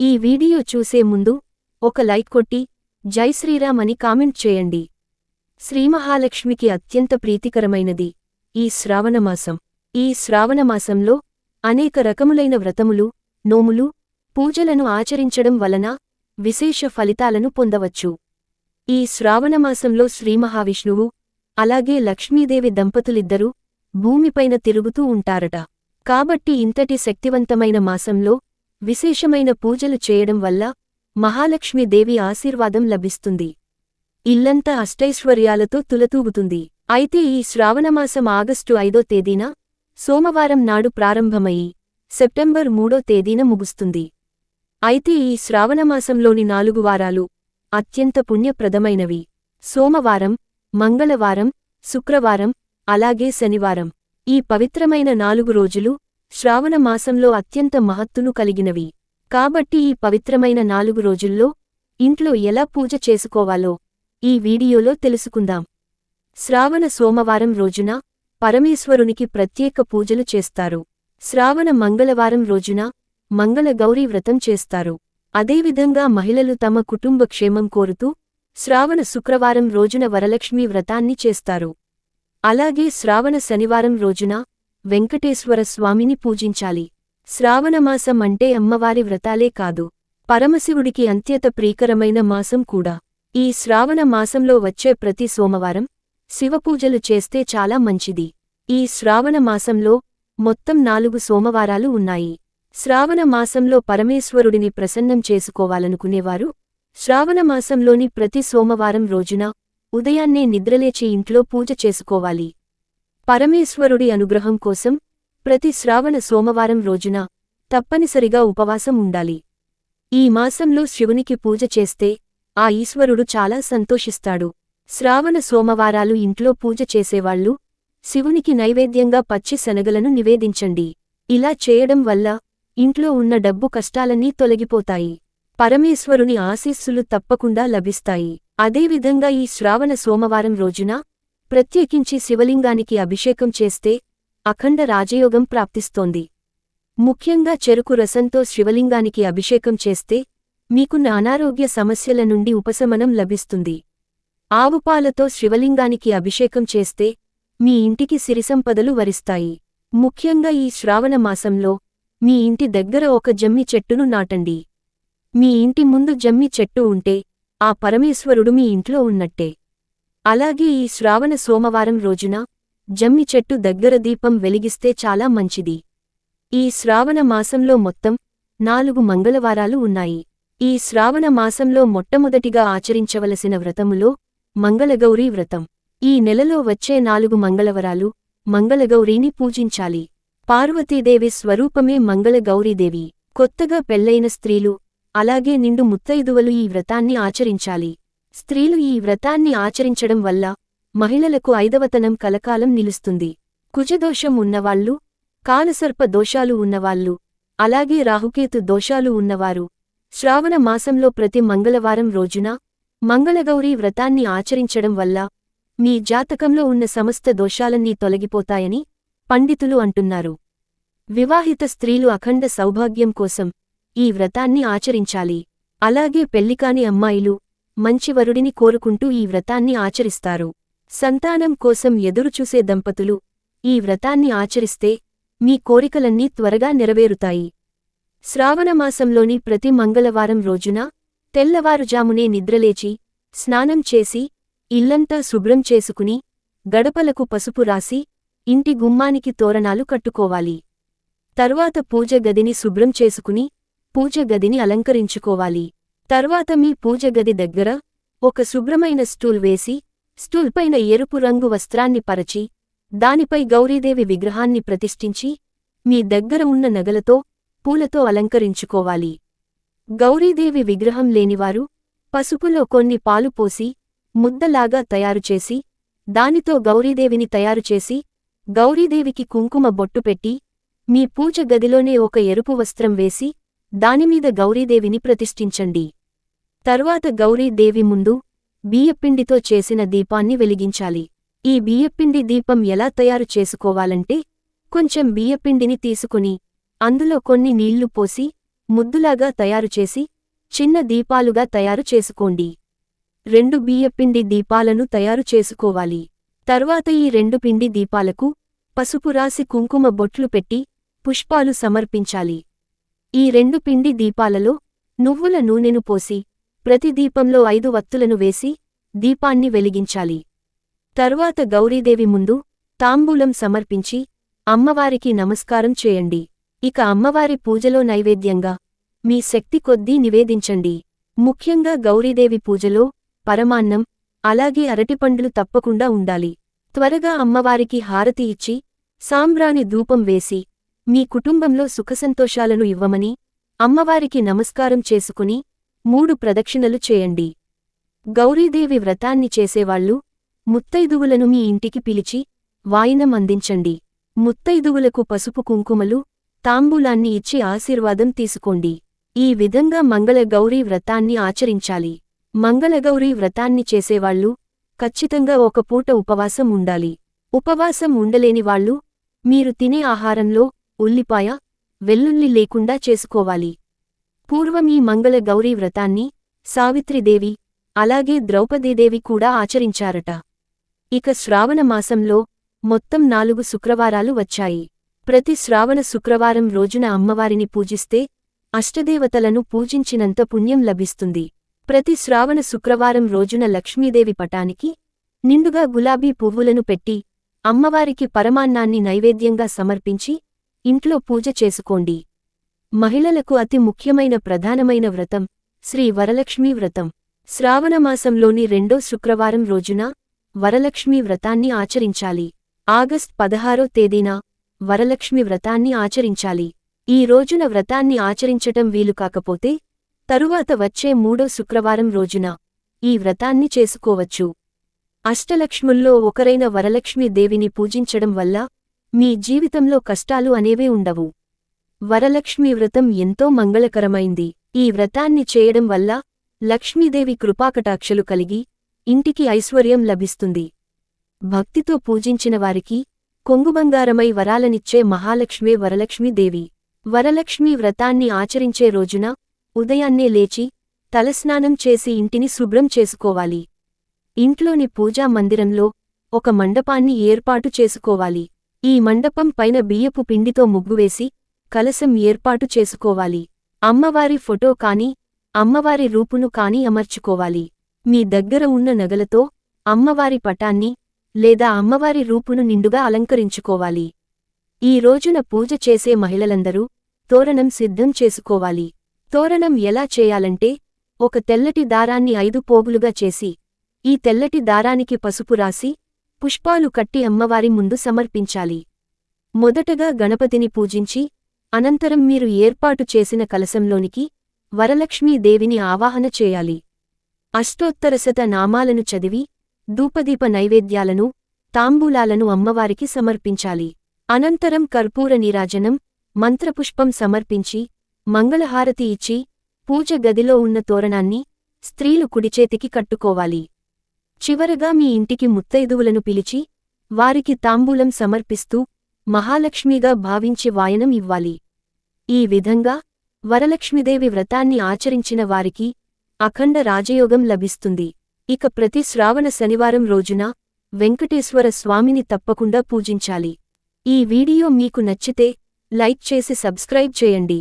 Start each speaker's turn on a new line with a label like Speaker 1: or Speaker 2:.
Speaker 1: ఈ వీడియో చూసే ముందు ఒక లైక్ కొట్టి జై శ్రీరామ్ అని కామెంట్ చేయండి. శ్రీమహాలక్ష్మికి అత్యంత ప్రీతికరమైనది ఈ శ్రావణమాసం ఈ శ్రావణమాసంలో అనేక రకములైన వ్రతములు నోములు పూజలను ఆచరించడం వలన విశేష ఫలితాలను పొందవచ్చు. ఈ శ్రావణమాసంలో శ్రీమహావిష్ణువు అలాగే లక్ష్మీదేవి దంపతులిద్దరూ భూమిపైన తిరుగుతూ ఉంటారట. కాబట్టి ఇంతటి శక్తివంతమైన మాసంలో విశేషమైన పూజలు చేయడం వల్ల మహాలక్ష్మీదేవి ఆశీర్వాదం లభిస్తుంది. ఇల్లంతా అష్టైశ్వర్యాలతో తులతూగుతుంది. అయితే ఈ శ్రావణమాసం ఆగస్టు ఐదో తేదీన సోమవారం నాడు ప్రారంభమయి సెప్టెంబర్ మూడో తేదీన ముగుస్తుంది. అయితే ఈ శ్రావణమాసంలోని నాలుగు వారాలు అత్యంత పుణ్యప్రదమైనవి. సోమవారం మంగళవారం శుక్రవారం అలాగే శనివారం. ఈ పవిత్రమైన నాలుగు రోజులు శ్రావణ మాసంలో అత్యంత మహత్తును కలిగినవి. కాబట్టి ఈ పవిత్రమైన నాలుగు రోజుల్లో ఇంట్లో ఎలా పూజ చేసుకోవాలో ఈ వీడియోలో తెలుసుకుందాం. శ్రావణ సోమవారం రోజున పరమేశ్వరునికి ప్రత్యేక పూజలు చేస్తారు. శ్రావణ మంగళవారం రోజున మంగళగౌరీ వ్రతం చేస్తారు. అదేవిధంగా మహిళలు తమ కుటుంబ క్షేమం కోరుతూ శ్రావణ శుక్రవారం రోజున వరలక్ష్మీ వ్రతాన్ని చేస్తారు. అలాగే శ్రావణ శనివారం రోజున వెంకటేశ్వర స్వామిని పూజించాలి. శ్రావణమాసం అంటే అమ్మవారి వ్రతాలే కాదు. పరమశివుడికి అంత్యత ప్రీకరమైన మాసం కూడా. ఈ శ్రావణ మాసంలో వచ్చే ప్రతి సోమవారం శివపూజలు చేస్తే చాలా మంచిది. ఈ శ్రావణ మాసంలో మొత్తం నాలుగు సోమవారాలు ఉన్నాయి. శ్రావణ మాసంలో పరమేశ్వరుడిని ప్రసన్నం చేసుకోవాలనుకునేవారు. శ్రావణమాసంలోని ప్రతి సోమవారం రోజున ఉదయాన్నే నిద్రలేచి ఇంట్లో పూజ చేసుకోవాలి. పరమేశ్వరుడి అనుగ్రహం కోసం ప్రతి శ్రావణ సోమవారం రోజున తప్పనిసరిగా ఉపవాసం ఉండాలి. ఈ మాసంలో శివునికి పూజ చేస్తే ఆ ఈశ్వరుడు చాలా సంతోషిస్తాడు. శ్రావణ సోమవారాలు ఇంట్లో పూజ చేసేవాళ్ళు శివునికి నైవేద్యంగా పచ్చి శనగలను నివేదించండి. ఇలా చేయడం వల్ల ఇంట్లో ఉన్న డబ్బు కష్టాలన్నీ తొలగిపోతాయి. పరమేశ్వరుని ఆశీస్సులు తప్పకుండా లభిస్తాయి. అదేవిధంగా ఈ శ్రావణ సోమవారం రోజున ప్రత్యేకించి శివలింగానికి అభిషేకం చేస్తే అఖండ రాజయోగం ప్రాప్తిస్తోంది. ముఖ్యంగా చెరుకు రసంతో శివలింగానికి అభిషేకం చేస్తే మీకున్న అనారోగ్య సమస్యల నుండి ఉపశమనం లభిస్తుంది. ఆవుపాలతో శివలింగానికి అభిషేకం చేస్తే మీ ఇంటికి సిరిసంపదలు వరిస్తాయి. ముఖ్యంగా ఈ శ్రావణ మాసంలో మీ ఇంటి దగ్గర ఒక జమ్మి చెట్టును నాటండి. మీ ఇంటి ముందు జమ్మి చెట్టు ఉంటే ఆ పరమేశ్వరుడు మీ ఇంట్లో ఉన్నట్టే. అలాగే ఈ శ్రావణ సోమవారం రోజున జమ్మి చెట్టు దగ్గర దీపం వెలిగిస్తే చాలా మంచిది. ఈ శ్రావణ మాసంలో మొత్తం నాలుగు మంగళవారాలు ఉన్నాయి. ఈ శ్రావణ మాసంలో మొట్టమొదటిగా ఆచరించవలసిన వ్రతములో మంగళగౌరీ వ్రతం. ఈ నెలలో వచ్చే నాలుగు మంగళవరాలు మంగళగౌరీని పూజించాలి. పార్వతీదేవి స్వరూపమే మంగళగౌరీదేవి కొత్తగా పెళ్ళైన స్త్రీలు అలాగే నిండు ముత్తైదువలు ఈ వ్రతాన్ని ఆచరించాలి. స్త్రీలు ఈ వ్రతాన్ని ఆచరించడం వల్ల మహిళలకు ఐదవతనం కలకాలం నిలుస్తుంది. కుజదోషం ఉన్నవాళ్ళు కాలసర్ప దోషాలు ఉన్నవాళ్ళు అలాగే రాహుకేతు దోషాలు ఉన్నవారు. శ్రావణ మాసంలో ప్రతి మంగళవారం రోజున మంగళగౌరీ వ్రతాన్ని ఆచరించడం వల్ల మీ జాతకంలో ఉన్న సమస్త దోషాలన్నీ తొలగిపోతాయని పండితులు అంటున్నారు. వివాహిత స్త్రీలు అఖండ సౌభాగ్యం కోసం ఈ వ్రతాన్ని ఆచరించాలి. అలాగే పెళ్ళికాని అమ్మాయిలు మంచి వరుడిని కోరుకుంటూ ఈ వ్రతాన్ని ఆచరిస్తారు. సంతానం కోసం ఎదురుచూసే దంపతులు ఈ వ్రతాన్ని ఆచరిస్తే మీ కోరికలన్నీ త్వరగా నెరవేరుతాయి. శ్రావణమాసంలోని ప్రతి మంగళవారం రోజున తెల్లవారుజామునే నిద్రలేచి స్నానం చేసి ఇల్లంతా శుభ్రం చేసుకుని గడపలకు పసుపు రాసి ఇంటి గుమ్మానికి తోరణాలు కట్టుకోవాలి. తర్వాత పూజ గదిని శుభ్రం చేసుకుని పూజ గదిని అలంకరించుకోవాలి. తర్వాత మీ పూజ గది దగ్గర ఒక శుభ్రమైన స్టూల్ వేసి స్టూల్పైన ఎరుపు రంగు వస్త్రాన్ని పరచి దానిపై గౌరీదేవి విగ్రహాన్ని ప్రతిష్ఠించి మీ దగ్గర ఉన్న నగలతో పూలతో అలంకరించుకోవాలి. గౌరీదేవి విగ్రహం లేనివారు పసుపులో కొన్ని పాలు పోసి ముద్దలాగా తయారుచేసి దానితో గౌరీదేవిని తయారుచేసి గౌరీదేవికి కుంకుమ బొట్టు పెట్టి మీ పూజ గదిలోనే ఒక ఎరుపు వస్త్రం వేసి దానిమీద గౌరీదేవిని ప్రతిష్ఠించండి. తర్వాత గౌరీదేవి ముందు బియ్యపిండితో చేసిన దీపాన్ని వెలిగించాలి. ఈ బియ్యపిండి దీపం ఎలా తయారు చేసుకోవాలంటే కొంచెం బియ్యపిండిని తీసుకుని అందులో కొన్ని నీళ్ళు పోసి ముద్దులాగా తయారుచేసి చిన్న దీపాలుగా తయారు చేసుకోండి. రెండు బియ్యపిండి దీపాలను తయారు చేసుకోవాలి. తర్వాత ఈ రెండు పిండి దీపాలకు పసుపు రాసి కుంకుమ బొట్లు పెట్టి పుష్పాలు సమర్పించాలి. ఈ రెండు పిండి దీపాలలో నువ్వుల నూనెను పోసి ప్రతి దీపంలో ఐదు వత్తులను వేసి దీపాన్ని వెలిగించాలి. తరువాత గౌరీదేవి ముందు తాంబూలం సమర్పించి అమ్మవారికి నమస్కారం చేయండి. ఇక అమ్మవారి పూజలో నైవేద్యంగా మీ శక్తి కొద్దీ నివేదించండి. ముఖ్యంగా గౌరీదేవి పూజలో పరమాన్నం అలాగే అరటిపండ్లు తప్పకుండా ఉండాలి. త్వరగా అమ్మవారికి హారతి ఇచ్చి సాంబ్రాణి ధూపం వేసి మీ కుటుంబంలో సుఖసంతోషాలను ఇవ్వమని అమ్మవారికి నమస్కారం చేసుకుని మూడు ప్రదక్షిణలు చేయండి. గౌరీదేవి వ్రతాన్ని చేసేవాళ్ళు ముత్తైదువులను మీ ఇంటికి పిలిచి వాయినం అందించండి. ముత్తైదువులకు పసుపు కుంకుమలు తాంబూలాన్ని ఇచ్చి ఆశీర్వాదం తీసుకోండి. ఈ విధంగా మంగళగౌరీ వ్రతాన్ని ఆచరించాలి. మంగళగౌరీ వ్రతాన్ని చేసేవాళ్ళు ఖచ్చితంగా ఒక పూట ఉపవాసం ఉండాలి. ఉపవాసం ఉండలేని వాళ్ళు మీరు తినే ఆహారంలో ఉల్లిపాయ వెల్లుల్లి లేకుండా చేసుకోవాలి. పూర్వం ఈ మంగళ గౌరీ వ్రతాన్ని సావిత్రిదేవి అలాగే ద్రౌపదీదేవి కూడా ఆచరించారట. ఇక శ్రావణ మాసంలో మొత్తం నాలుగు శుక్రవారాలు వచ్చాయి. ప్రతి శ్రావణ శుక్రవారం రోజున అమ్మవారిని పూజిస్తే అష్టదేవతలను పూజించినంత పుణ్యం లభిస్తుంది. ప్రతి శ్రావణ శుక్రవారం రోజున లక్ష్మీదేవి పటానికి నిండుగా గులాబీ పువ్వులను పెట్టి అమ్మవారికి పరమాన్నాన్ని నైవేద్యంగా సమర్పించి ఇంట్లో పూజ చేసుకోండి. మహిళలకు అతి ముఖ్యమైన ప్రధానమైన వ్రతం శ్రీ వరలక్ష్మీ వ్రతం. శ్రావణమాసంలోని రెండో శుక్రవారం రోజున వరలక్ష్మీ వ్రతాన్ని ఆచరించాలి. ఆగస్ట్ పదహారో తేదీన వరలక్ష్మి వ్రతాన్ని ఆచరించాలి. ఈ రోజున వ్రతాన్ని ఆచరించటం వీలు కాకపోతే తరువాత వచ్చే మూడో శుక్రవారం రోజున ఈ వ్రతాన్ని చేసుకోవచ్చు. అష్టలక్ష్ముల్లో ఒకరైన వరలక్ష్మీ దేవిని పూజించడం వల్ల మీ జీవితంలో కష్టాలు అనేవే ఉండవు. వరలక్ష్మీ వ్రతం ఎంతో మంగళకరమైంది. ఈ వ్రతాన్ని చేయడం వల్ల లక్ష్మీదేవి కృపాకటాక్షలు కలిగి ఇంటికి ఐశ్వర్యం లభిస్తుంది. భక్తితో పూజించిన వారికి కొంగుబంగారమై వరాలనిచ్చే మహాలక్ష్మే వరలక్ష్మీదేవి. వరలక్ష్మీ వ్రతాన్ని ఆచరించే రోజున ఉదయాన్నే లేచి తలస్నానం చేసి ఇంటిని శుభ్రం చేసుకోవాలి. ఇంట్లోని పూజా మందిరంలో ఒక మండపాన్ని ఏర్పాటు చేసుకోవాలి. ఈ మండపం పైన బియ్యపు పిండితో ముగ్గువేసి కలశం ఏర్పాటు చేసుకోవాలి. అమ్మవారి ఫొటో కాని అమ్మవారి రూపును కాని అమర్చుకోవాలి. మీ దగ్గర ఉన్న నగలతో అమ్మవారి పటాన్ని లేదా అమ్మవారి రూపును నిండుగా అలంకరించుకోవాలి. ఈ రోజున పూజ చేసే మహిళలందరూ తోరణం సిద్ధం చేసుకోవాలి. తోరణం ఎలా చేయాలంటే ఒక తెల్లటి దారాన్ని ఐదు పోగులుగా చేసి ఈ తెల్లటి దారానికి పసుపు రాసి పుష్పాలు కట్టి అమ్మవారి ముందు సమర్పించాలి. మొదటగా గణపతిని పూజించి అనంతరం మీరు ఏర్పాటు చేసిన కలశంలోనికి వరలక్ష్మీదేవిని ఆవాహన చేయాలి. అష్టోత్తరశత నామాలను చదివి ధూపదీప నైవేద్యాలను తాంబూలాలను అమ్మవారికి సమర్పించాలి. అనంతరం కర్పూర నీరాజనం మంత్రపుష్పం సమర్పించి మంగళహారతి ఇచ్చి పూజ గదిలో ఉన్న తోరణాన్ని స్త్రీలు కుడిచేతికి కట్టుకోవాలి. చివరగా మీ ఇంటికి ముత్తైదువులను పిలిచి వారికి తాంబూలం సమర్పిస్తూ మహాలక్ష్మిగా భావించి వాయనం ఇవ్వాలి. ఈ విధంగా వరలక్ష్మిదేవి వ్రతాన్ని ఆచరించిన వారికి అఖండ రాజయోగం లభిస్తుంది. ఇక ప్రతి శ్రావణ శనివారం రోజున వెంకటేశ్వర స్వామిని తప్పకుండా పూజించాలి. ఈ వీడియో మీకు నచ్చితే లైక్ చేసి సబ్స్క్రైబ్ చేయండి.